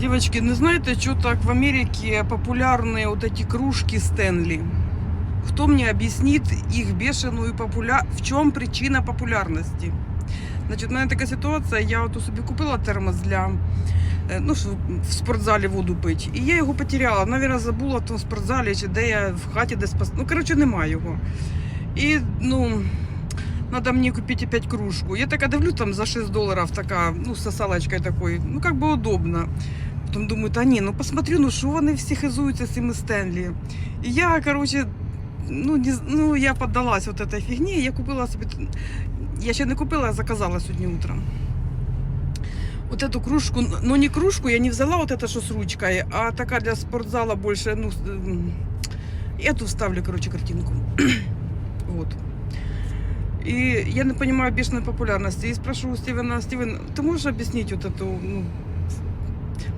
Девочки, не знаете, что так в Америке популярны вот эти кружки Стэнли? Кто мне объяснит их бешеную популя... В чем причина популярности? Значить, в мене така ситуація, я от у собі купила термос для е, ну, щоб в спортзалі воду пити. І я його потеряла. Навірно, забула в тому спортзалі, чи де я в хаті десь пос... Ну, коротше, немає його. І, ну, надо мені купити опять кружку. Я така дивлю, там за 6 доларів така, ну, з сосалочкою такою, ну, как бы удобно. Потім думаю, та ні, ну посмотрю, ну що вони всі хизуються цими Стенлі. І я, коротше, ну, не, з- ну, я поддалась вот этой фігні, я купила собі, я ще не купила, а заказала сьогодні утром. Вот эту кружку, ну не кружку, я не взяла вот это, что с ручкой, а такая для спортзала больше, ну, с- м, эту вставлю, короче, картинку. вот. И я не понимаю бешеной популярности. И спрашиваю у Стивена, Стивен, ты можешь объяснить вот эту, ну,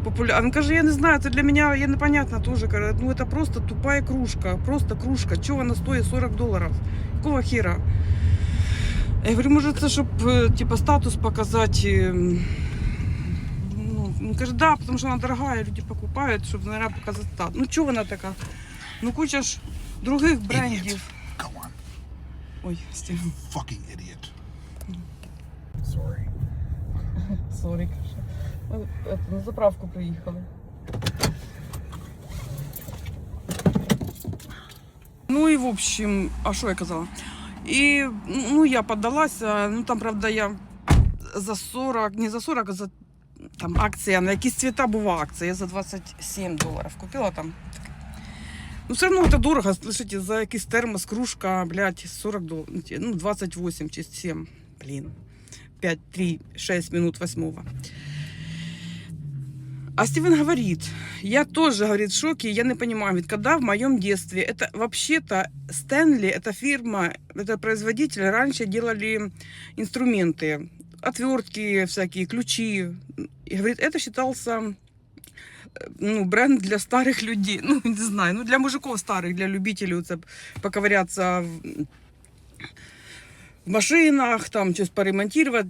популярность? Он каже, я не знаю, это для меня, я непонятно тоже, каже, ну, это просто тупая кружка, просто кружка. Чего она стоит 40 долларов? Какого хера? Я говорю, может, это чтобы, типа, статус показать, э, ну, он каже, да, потому что она дорогая, люди покупают, чтобы, наверное, показать статус. Ну, чого вона така? Ну, куча ж других брендів. On. Ой, Стивен. Fucking idiot. Sorry. Сорі, каже. Ми, это, на заправку приїхали. Ну і в общем, а що я казала? І ну, я поддалася, ну там, правда, я за 40, не за 40, а за там акція, на якісь цвіта була акція. Я за 27 доларів купила там. Ну, все одно це дорого, слышите, за якийсь термос, кружка, блядь, 40 доларів, ну, 28 чи 7, блін. 5, 3, 6 минут восьмого. А Стивен говорит, я тоже, говорит, в шоке, я не понимаю, ведь когда в моем детстве, это вообще-то Стэнли, это фирма, это производитель, раньше делали инструменты, отвертки всякие, ключи. И говорит, это считался э, ну, бренд для старых людей, ну, не знаю, ну, для мужиков старых, для любителей вот, поковыряться в, машинах, там, что-то поремонтировать.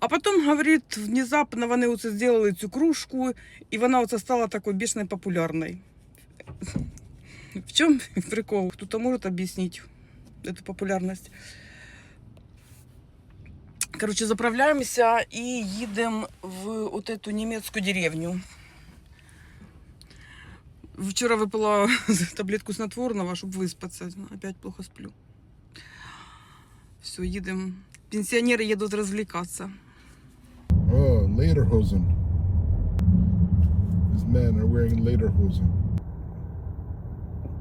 А потом, говорит, внезапно вони оце сделали цю кружку, і вона оце стала такой бешено популярной. В чем прикол? Кто-то может объяснить эту популярность? Короче, заправляемся и їдемо в вот эту немецкую деревню. Вчора випила таблетку снотворного, щоб виспатися. Опять плохо сплю. Все, їдемо. Пенсіонери їдуть розвлікатися. Oh, lederhosen. These men are wearing lederhosen.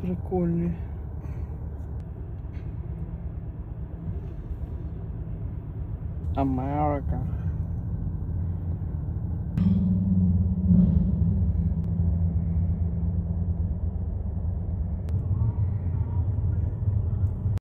Прикольні. Америка.